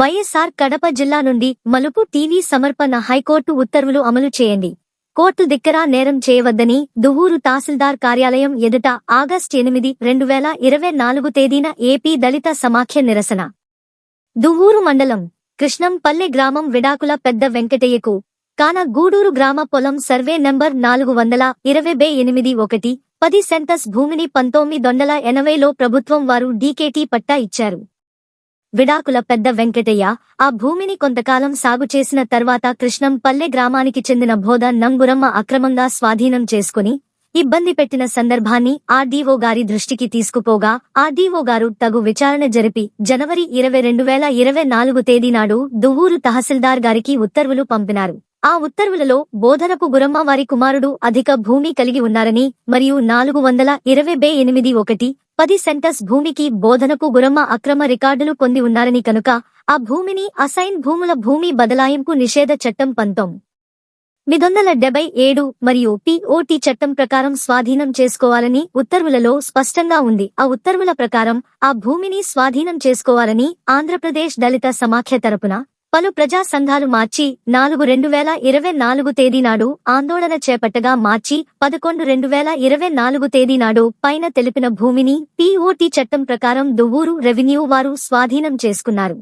వైఎస్ఆర్ కడప జిల్లా నుండి మలుపు టీవీ సమర్పణ హైకోర్టు ఉత్తర్వులు అమలు చేయండి. కోర్టు దిక్కరా నేరం చేయవద్దని దువ్వూరు తహసీల్దార్ కార్యాలయం ఎదుట ఆగస్టు ఎనిమిది రెండు వేల ఇరవై నాలుగు తేదీన ఏపీ దళిత సమాఖ్య నిరసన. దువ్వూరు మండలం కృష్ణంపల్లె గ్రామం విడాకుల పెద్ద వెంకటయ్యకు కాన గూడూరు గ్రామ పొలం సర్వే నంబర్ నాలుగు వందల ఇరవై బే ఎనిమిది ఒకటి పది సెంటస్ భూమిని పంతొమ్మిది వందల ఎనభైలో ప్రభుత్వం వారు డీకేటీ పట్టా ఇచ్చారు. విడాకుల పెద్ద వెంకటయ్య ఆ భూమిని కొంతకాలం సాగు చేసిన తర్వాత కృష్ణంపల్లె గ్రామానికి చెందిన బోధ నంగురమ్మ అక్రమంగా స్వాధీనం చేసుకుని ఇబ్బంది పెట్టిన సందర్భాన్ని ఆర్డీఓ గారి దృష్టికి తీసుకుపోగా ఆర్డీఓ గారు తగు విచారణ జరిపి జనవరి ఇరవై రెండు వేల ఇరవై నాలుగు తేదీ నాడు దువ్వూరు తహసీల్దార్ గారికి ఉత్తర్వులు పంపినారు. ఆ ఉత్తర్వులలో బోధనకు గురమ్మ వారి కుమారుడు అధిక భూమి కలిగి ఉన్నారని మరియు నాలుగు వందల ఇరవై బే ఎనిమిది ఒకటి పది సెంటస్ భూమికి బోధనకు గురమ్మ అక్రమ రికార్డులు పొంది ఉన్నారని కనుక ఆ భూమిని అసైన్ భూముల భూమి బదలాయింపు నిషేధ చట్టం పంతొం. మిదొందల డెబ్బై ఏడు మరియు పిఓటి చట్టం ప్రకారం స్వాధీనం చేసుకోవాలని ఉత్తర్వులలో స్పష్టంగా ఉంది. ఆ ఉత్తర్వుల ప్రకారం ఆ భూమిని స్వాధీనం చేసుకోవాలని ఆంధ్రప్రదేశ్ దళిత సమాఖ్య తరపున పలు ప్రజా సంఘాలు మార్చి నాలుగు రెండు వేల ఇరవై నాలుగు తేదీ నాడు ఆందోళన చేపట్టగా మార్చి పదకొండు రెండు వేల ఇరవై నాలుగు తేదీ నాడు పైన తెలిపిన భూమిని పీఓటీ చట్టం ప్రకారం దువ్వూరు రెవెన్యూ వారు స్వాధీనం చేసుకున్నారు.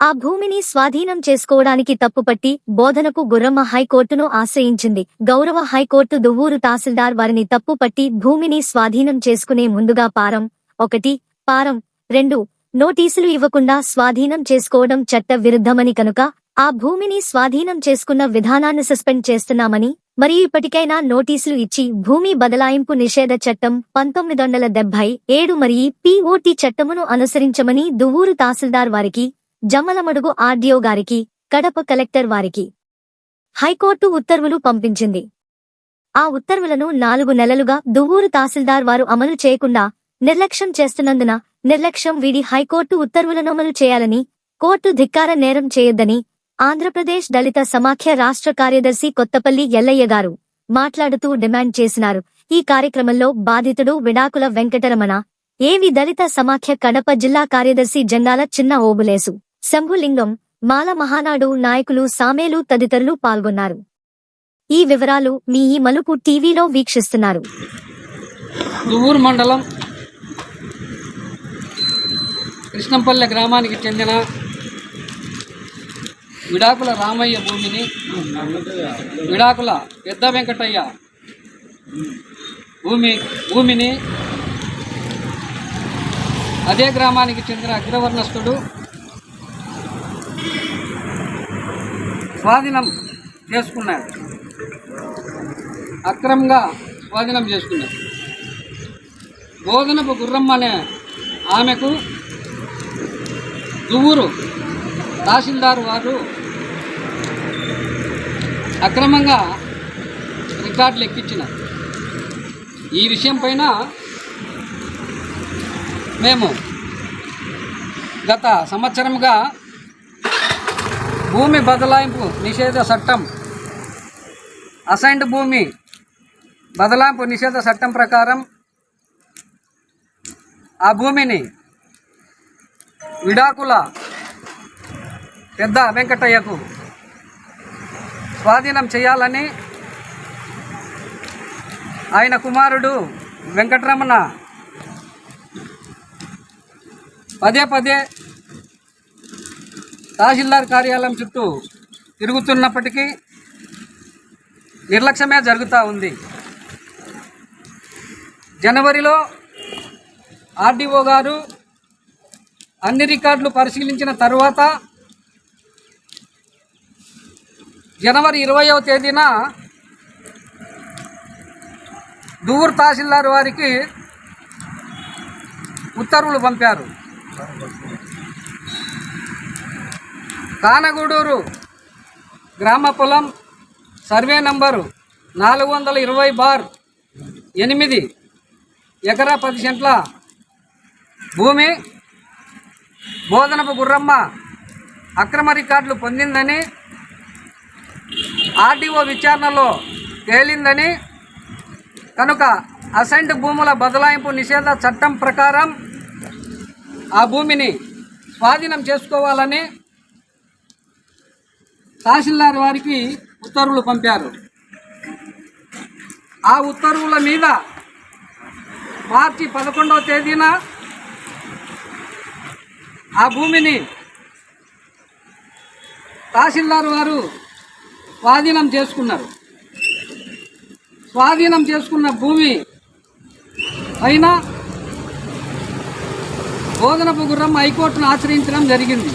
ఆ భూమిని స్వాధీనం చేసుకోవడానికి తప్పుపట్టి బోధనకు గుర్రమ్మ హైకోర్టును ఆశ్రయించింది. గౌరవ హైకోర్టు దువ్వూరు తహసీల్దార్ వారిని తప్పుపట్టి భూమిని స్వాధీనం చేసుకునే ముందుగా పారం ఒకటి పారం రెండు నోటీసులు ఇవ్వకుండా స్వాధీనం చేసుకోవడం చట్ట విరుద్ధమని కనుక ఆ భూమిని స్వాధీనం చేసుకున్న విధానాన్ని సస్పెండ్ చేస్తున్నామని మరియు ఇప్పటికైనా నోటీసులు ఇచ్చి భూమి బదలాయింపు నిషేధ చట్టం పంతొమ్మిది వందల డెబ్బై ఏడు మరియు పిఓటి చట్టమును అనుసరించమని దువ్వూరు తహసీల్దార్ వారికి జమ్మలమడుగు ఆర్డీఓ గారికి కడప కలెక్టర్ వారికి హైకోర్టు ఉత్తర్వులు పంపించింది. ఆ ఉత్తర్వులను నాలుగు నెలలుగా దువ్వూరు తహసీల్దార్ వారు అమలు చేయకుండా నిర్లక్ష్యం చేస్తున్నందున నిర్లక్ష్యం వీడి హైకోర్టు ఉత్తర్వులను అమలు చేయాలని కోర్టు ధిక్కార నేరం చేయొద్దని ఆంధ్రప్రదేశ్ దళిత సమాఖ్య రాష్ట్ర కార్యదర్శి కొత్తపల్లి ఎల్లయ్య గారు మాట్లాడుతూ డిమాండ్ చేసినారు. ఈ కార్యక్రమంలో బాధితుడు విడాకుల వెంకటరమణ ఏవి దళిత సమాఖ్య కడప జిల్లా కార్యదర్శి జంగాల చిన్న ఓబులేసు శంభులింగం మాల మహానాడు నాయకులు సామేలు తదితరులు పాల్గొన్నారు. ఈ వివరాలు మీ ఈ మలుపు టీవీలో వీక్షిస్తున్నారు. మండలం కృష్ణంపల్లె గ్రామానికి చెందిన విడాకుల రామయ్య భూమిని విడాకుల పెద్ద వెంకటయ్య భూమి భూమిని అదే గ్రామానికి చెందిన అగ్రవర్ణస్థుడు స్వాధీనం చేసుకున్నాడు. అక్రమంగా స్వాధీనం చేసుకున్నాడు. బోధనపు గుర్రం అనే ఆమెకు దువ్వూరు. తహసీల్దార్ వారు అక్రమంగా రికార్డులు ఎక్కించినారు. ఈ విషయం పైన మేము గత సంవత్సరంగా భూమి బదలాయింపు నిషేధ చట్టం అసైన్డ్ భూమి బదలాయింపు నిషేధ చట్టం ప్రకారం ఆ భూమిని విడాకుల పెద్ద వెంకటయ్యకు స్వాధీనం చేయాలని ఆయన కుమారుడు వెంకటరమణ పదే పదే తహసీల్దార్ కార్యాలయం చుట్టూ తిరుగుతున్నప్పటికీ నిర్లక్ష్యమే జరుగుతూ ఉంది. జనవరిలో ఆర్డీఓ గారు అన్ని రికార్డులు పరిశీలించిన తరువాత జనవరి ఇరవయవ తేదీన దూర్ తహసీల్దార్ వారికి ఉత్తర్వులు పంపారు. కానగూడూరు గ్రామ పొలం సర్వే నంబరు నాలుగు వందల ఇరవై బార్ ఎనిమిది ఎకరా పది సెంట్ల భూమి బోధనపు గుర్రమ్మ అక్రమ రికార్డులు పొందిందని ఆర్డీఓ విచారణలో తేలిందని కనుక అసైన్డ్ భూముల బదలాయింపు నిషేధ చట్టం ప్రకారం ఆ భూమిని స్వాధీనం చేసుకోవాలని తహసీల్దార్ వారికి ఉత్తర్వులు పంపారు. ఆ ఉత్తర్వుల మీద మార్చి పదకొండవ తేదీన ఆ భూమిని తహసీల్దార్ వారు స్వాధీనం చేసుకున్నారు. స్వాధీనం చేసుకున్న భూమి పైన బోధనపు గుర్రం హైకోర్టును ఆశ్రయించడం జరిగింది.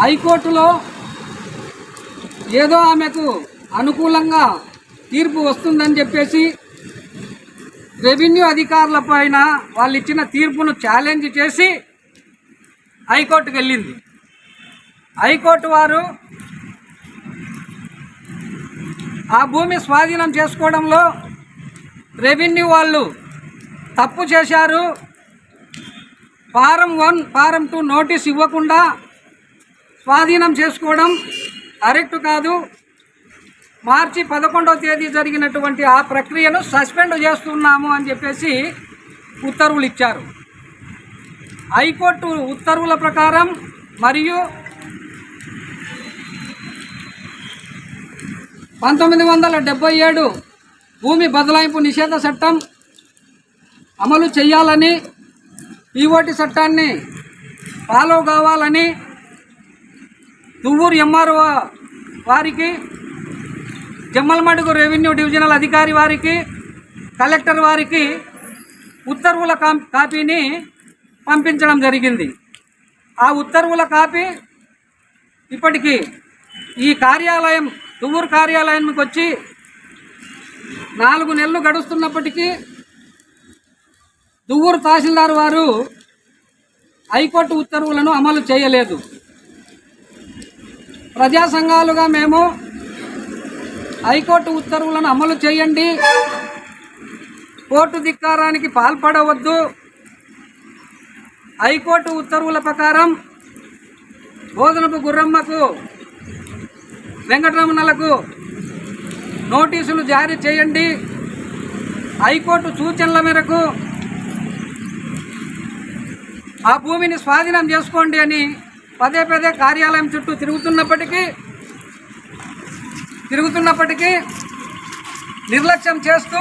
హైకోర్టులో ఏదో ఆమెకు అనుకూలంగా తీర్పు వస్తుందని చెప్పేసి రెవెన్యూ అధికారుల పైన వాళ్ళు ఇచ్చిన తీర్పును ఛాలెంజ్ చేసి హైకోర్టుకు వెళ్ళింది. హైకోర్టు వారు ఆ భూమి స్వాధీనం చేసుకోవడంలో రెవెన్యూ వాళ్ళు తప్పు చేశారు. Form one form two notice ఇవ్వకుండా స్వాధీనం చేసుకోవడం కరెక్ట్ కాదు. మార్చి పదకొండవ తేదీ జరిగినటువంటి ఆ ప్రక్రియను సస్పెండ్ చేస్తున్నాము అని చెప్పేసి ఉత్తర్వులు ఇచ్చారు. హైకోర్టు ఉత్తర్వుల ప్రకారం మరియు పంతొమ్మిది వందల డెబ్బై ఏడు భూమి బదలాయింపు నిషేధ చట్టం అమలు చేయాలని ఈఓటి చట్టాన్ని ఫాలో కావాలని దువ్వూరు ఎంఆర్ఓ వారికి జమ్మలమడుగు రెవెన్యూ డివిజనల్ అధికారి వారికి కలెక్టర్ వారికి ఉత్తర్వుల కాపీని పంపించడం జరిగింది. ఆ ఉత్తర్వుల కాపీ ఇప్పటికీ ఈ కార్యాలయం దువ్వూరు కార్యాలయానికి వచ్చి నాలుగు నెలలు గడుస్తున్నప్పటికీ దువ్వూరు తహసీల్దార్ వారు హైకోర్టు ఉత్తర్వులను అమలు చేయలేదు. ప్రజా సంఘాలుగా మేము హైకోర్టు ఉత్తర్వులను అమలు చేయండి. కోర్టు ధిక్కారానికి పాల్పడవద్దు. హైకోర్టు ఉత్తర్వుల ప్రకారం బోధనపు గుర్రమ్మకు వెంకటరమణలకు నోటీసులు జారీ చేయండి. హైకోర్టు సూచనల మేరకు ఆ భూమిని స్వాధీనం చేసుకోండి అని పదే పదే కార్యాలయం చుట్టూ తిరుగుతున్నప్పటికీ తిరుగుతున్నప్పటికీ నిర్లక్ష్యం చేస్తూ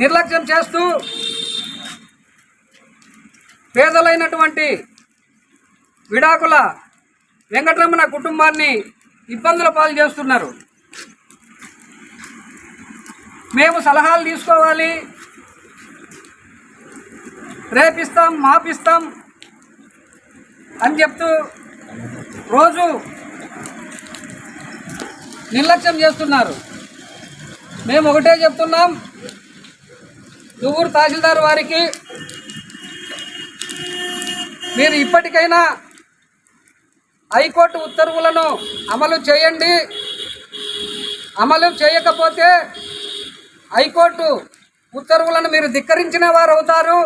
నిర్లక్ష్యం చేస్తూ పేదలైనటువంటి విడాకుల వెంకటరమణ కుటుంబాన్ని ఇబ్బందుల పాలు చేస్తున్నారు. మేము సలహాలు తీసుకోవాలి. రేపిస్తాం మాపిస్తాం అని చెప్తూ రోజు నిర్లక్ష్యం చేస్తున్నారు. మేము ఒకటే చెప్తున్నాం దువ్వూరు తహసీల్దార్ వారికి మీరు ఇప్పటికైనా హైకోర్టు ఉత్తర్వులను అమలు చేయండి. అమలు చేయకపోతే హైకోర్టు ఉత్తర్వులను మీరు ధిక్కరించిన వారు అవుతారు.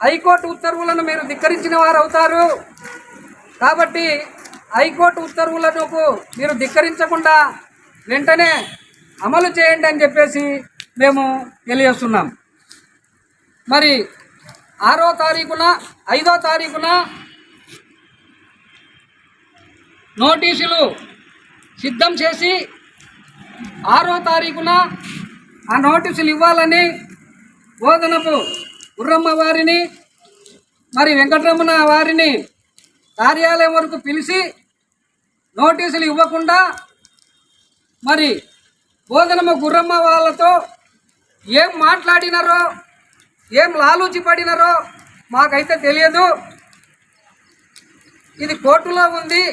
హైకోర్టు ఉత్తర్వులను మీరు ధిక్కరించిన వారు అవుతారు. కాబట్టి హైకోర్టు ఉత్తర్వులను మీరు ధిక్కరించకుండా వెంటనే అమలు చేయండి అని చెప్పేసి మేము తెలియజేస్తున్నాం. మరి ఆరో తారీఖున ఐదో తారీఖున నోటీసులు సిద్ధం చేసి ఆరో తారీఖున ఆ నోటీసులు ఇవ్వాలని బోధనపు గుర్రమ్మ వారిని మరి వెంకటరమణ వారిని కార్యాలయం వరకు పిలిచి నోటీసులు ఇవ్వకుండా మరి బోధనమ్మ గుర్రమ్మ వాళ్ళతో ఏం మాట్లాడినారో ఏం లాలూచి పడినారో మాకైతే తెలియదు. ఇది కోర్టులో ఉంది.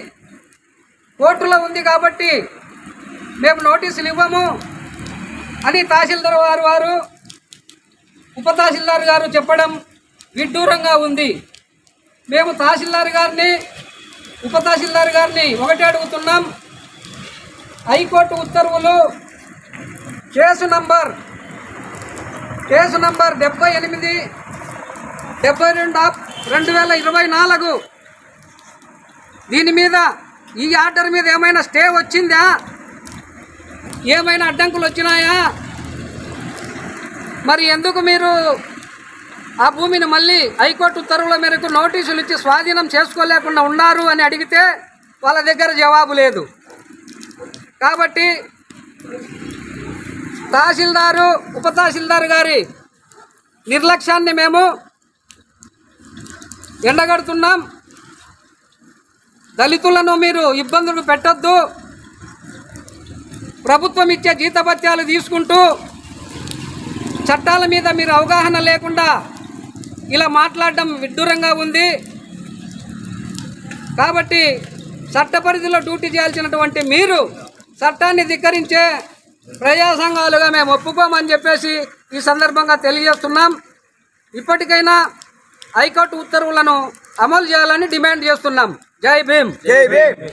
కోర్టులో ఉంది కాబట్టి మేము నోటీసులు ఇవ్వము అని తహసీల్దార్ వారు వారు ఉప తహసీల్దార్ గారు చెప్పడం విడ్డూరంగా ఉంది. మేము తహసీల్దార్ గారిని ఉప తహసీల్దార్ గారిని ఒకటే అడుగుతున్నాం. హైకోర్టు ఉత్తర్వులు కేసు నంబర్ కేసు నంబర్ డెబ్బై ఎనిమిది డెబ్బై రెండు ఆఫ్ రెండు వేల ఇరవై నాలుగు. దీని మీద ఈ ఆర్డర్ మీద ఏమైనా స్టే వచ్చిందా? ఏమైనా అడ్డంకులు వచ్చినాయా? మరి ఎందుకు మీరు ఆ భూమిని మళ్ళీ హైకోర్టు ఉత్తర్వుల మేరకు నోటీసులు ఇచ్చి స్వాధీనం చేసుకోలేకుండా ఉన్నారు అని అడిగితే వాళ్ళ దగ్గర జవాబు లేదు. కాబట్టి తహసీల్దారు ఉప తహసీల్దార్ గారి నిర్లక్ష్యాన్ని మేము ఎండగడుతున్నాం. దళితులను మీరు ఇబ్బందులు పెట్టొద్దు. ప్రభుత్వం ఇచ్చే జీతభత్యాలు తీసుకుంటూ చట్టాల మీద మీరు అవగాహన లేకుండా ఇలా మాట్లాడడం విడ్డూరంగా ఉంది. కాబట్టి చట్ట పరిధిలో డ్యూటీ చేయాల్సినటువంటి మీరు చట్టాన్ని ధిక్కరించే ప్రజా సంఘాలుగా మేము ఒప్పుకోమని చెప్పేసి ఈ సందర్భంగా తెలియజేస్తున్నాం. ఇప్పటికైనా హైకోర్టు ఉత్తర్వులను అమలు చేయాలని డిమాండ్ చేస్తున్నాం. జై భీమ్. జై భీమ్.